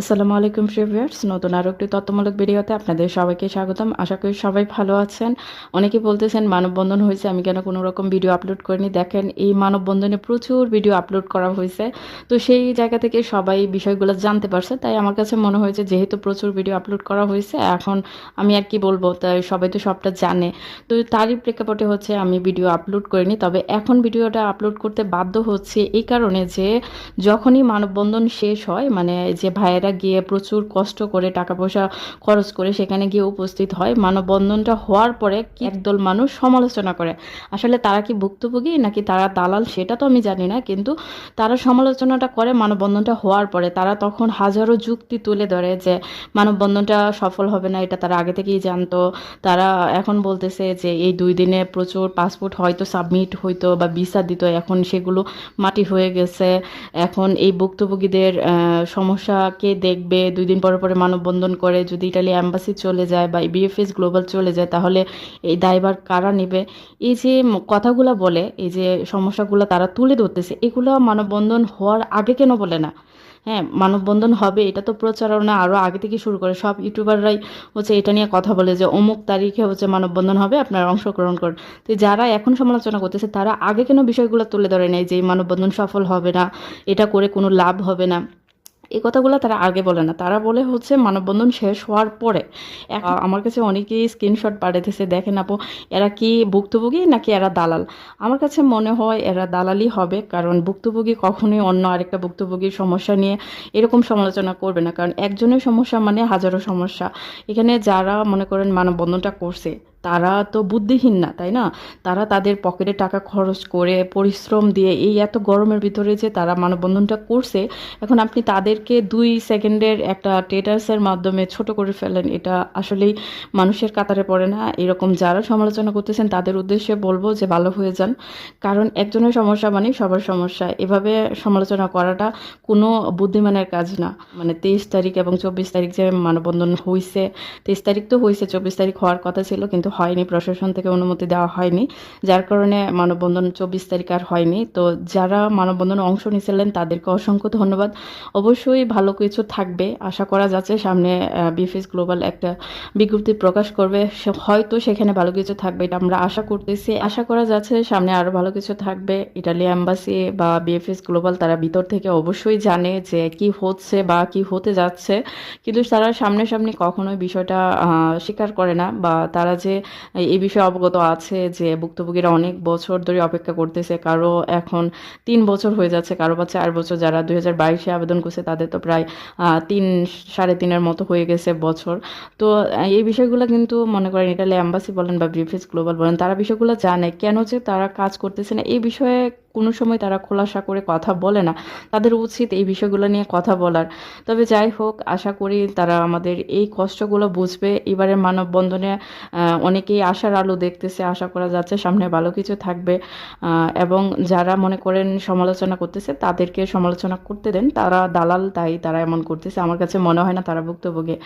আসসালামু আলাইকুম ফ্রেভিয়ার্স নতুন আরও একটি তত্ত্বমূলক ভিডিওতে আপনাদের সবাইকে স্বাগতম। আশা করি সবাই ভালো আছেন। অনেকে বলতেছেন মানববন্ধন হয়েছে, আমি কেন কোনো রকম ভিডিও আপলোড করিনি? দেখেন, এই মানববন্ধনে প্রচুর ভিডিও আপলোড করা হয়েছে। তো সেই জায়গা থেকে সবাই বিষয়গুলো জানতে পারছে। তাই আমার কাছে মনে হয়েছে, যেহেতু প্রচুর ভিডিও আপলোড করা হয়েছে, এখন আমি আর কি বলব, তাই সবাই তো সবটা জানে। তো তারই প্রেক্ষাপটে হচ্ছে, আমি ভিডিও আপলোড করিনি। তবে এখন ভিডিওটা আপলোড করতে বাধ্য হচ্ছে এই কারণে যে, যখনই মানববন্ধন শেষ হয় মানে যে ভাইয়েরা গিয়ে প্রচুর কষ্ট করে টাকা পয়সা খরচ করে সেখানে গিয়ে উপস্থিত হয়। মানববন্ধনটা হওয়ার পরে একদল মানুষ সমালোচনা করে। আসলে তারা কি ভুক্তভোগী নাকি তারা দালাল সেটা তো আমি জানি না, কিন্তু তারা সমালোচনাটা করে মানববন্ধনটা হওয়ার পরে। তারা তখন হাজারো যুক্তি তুলে ধরে যে মানববন্ধনটা সফল হবে না, এটা তারা আগে থেকেই জানতো। তারা এখন বলতেছে যে এই দুই দিনে প্রচুর পাসপোর্ট হয়তো সাবমিট হইতো বা ভিসা দিত, এখন সেগুলো মাটি হয়ে গেছে। এখন এই ভুক্তভোগীদের সমস্যাকে দেখবে, দুই দিন পরে পরে মানববন্ধন করে, যদি ইটালি অ্যাম্বাসি চলে যায় বা বিএফএস গ্লোবাল চলে যায়, তাহলে এই দায়ভার কারা নেবে? এই যে কথাগুলো বলে, এই যে সমস্যাগুলো তারা তুলে ধরতেছে, এগুলো মানববন্ধন হওয়ার আগে কেন বলে না? হ্যাঁ মানববন্ধন হবে, এটা তো প্রচারণা আরও আগে থেকে শুরু করে, সব ইউটিউবাররাই হচ্ছে এটা নিয়ে কথা বলে যে অমুক তারিখে হচ্ছে মানববন্ধন হবে, আপনারা অংশগ্রহণ করুন। তো যারা এখন সমালোচনা করতেছে, তারা আগে কেন বিষয়গুলো তুলে ধরে নেয় যে মানববন্ধন সফল হবে না, এটা করে কোনো লাভ হবে না? এই কথাগুলো তারা আগে বলে না। তারা বলে হচ্ছে মানববন্ধন শেষ হওয়ার পরে। আমার কাছে অনেকেই স্ক্রিনশট পাঠাতেছে দেখেন আপু এরা কি ভুক্তভোগী নাকি এরা দালাল? আমার কাছে মনে হয় এরা দালালই হবে কারণ ভুক্তভোগী কখনোই অন্য আরেকটা ভুক্তভোগীর সমস্যা নিয়ে এরকম সমালোচনা করবে না। কারণ একজনের সমস্যা মানে হাজারো সমস্যা। এখানে যারা মনে করেন মানববন্ধনটা করছে তারা তো বুদ্ধিহীন না, তাই না? তারা তাদের পকেটে টাকা খরচ করে পরিশ্রম দিয়ে এই এত গরমের ভিতরে যে তারা মানববন্ধনটা করছে, এখন আপনি তাদেরকে দুই সেকেন্ডের একটা টেটাসের মাধ্যমে ছোট করে ফেলেন, এটা আসলেই মানুষের কাতারে পড়ে না। এরকম যারা সমালোচনা করতেছেন, তাদের উদ্দেশ্যে বলব যে ভালো হয়ে যান, কারণ একজনের সমস্যা মানে সবার সমস্যা। এভাবে সমালোচনা করাটা কোনো বুদ্ধিমানের কাজ না। মানে তেইশ তারিখ এবং চব্বিশ তারিখ যে মানববন্ধন হয়েছে তেইশ তারিখ তো হয়েছে চব্বিশ তারিখ হওয়ার কথা ছিল, কিন্তু হয়নি, প্রশাসন থেকে অনুমতি দেওয়া হয়নি, যার কারণে মানববন্ধন চব্বিশ তারিখ আর হয়নি। তো যারা মানববন্ধনে অংশ নিয়েছিলেন, তাদেরকে অসংখ্য ধন্যবাদ। অবশ্যই ভালো কিছু থাকবে, আশা করা যাচ্ছে সামনে বিফিস গ্লোবাল একটা বিজ্ঞপ্তি প্রকাশ করবে। হয়তো সেখানে ভালো কিছু থাকবে এটা আমরা আশা করতেছি। আশা করা যাচ্ছে সামনে আরও ভালো কিছু থাকবে। ইটালি অ্যাম্বাসি বা বিএফএস গ্লোবাল তারা ভিতর থেকে অবশ্যই জানে যে কি হচ্ছে বা কি হতে যাচ্ছে। কিন্তু তারা সামনাসামনি কখনোই বিষয়টা স্বীকার করে না বা তারা যে এই বিষয়ে অবগত আছে যে ভুক্তভোগীরা অনেক বছর ধরে অপেক্ষা করতেছে। কারও এখন তিন বছর হয়ে যাচ্ছে, কারও বা চার বছর। যারা দুই হাজার বাইশে আবেদন করছে, তাদের তো প্রায় তিন, সাড়ে তিনের মতো হয়ে গেছে বছর। তো এই বিষয়গুলো কিন্তু মনে করেন এটা অ্যাম্বাসি বলেন বা ব্রিফিস গ্লোবাল বলেন, তারা বিষয়গুলো জানে। কেন যে তারা কাজ করতেছে না, এই বিষয়ে কোনো সময় তারা খোলাসা করে কথা বলে না। তাদের উচিত এই বিষয়গুলো নিয়ে কথা বলার। তবে যাই হোক, আশা করি তারা আমাদের এই কষ্টগুলো বুঝবে। এবারের মানববন্ধনে অনেকেই আশার আলো দেখতেছে, আশা করা যাচ্ছে সামনে ভালো কিছু থাকবে। এবং যারা মনে করেন সমালোচনা করতেছে, তাদেরকে সমালোচনা করতে দেন। তারা দালাল, তাই তারা এমন করতেছে। আমার কাছে মনে হয় না তারা ভুক্তভোগী।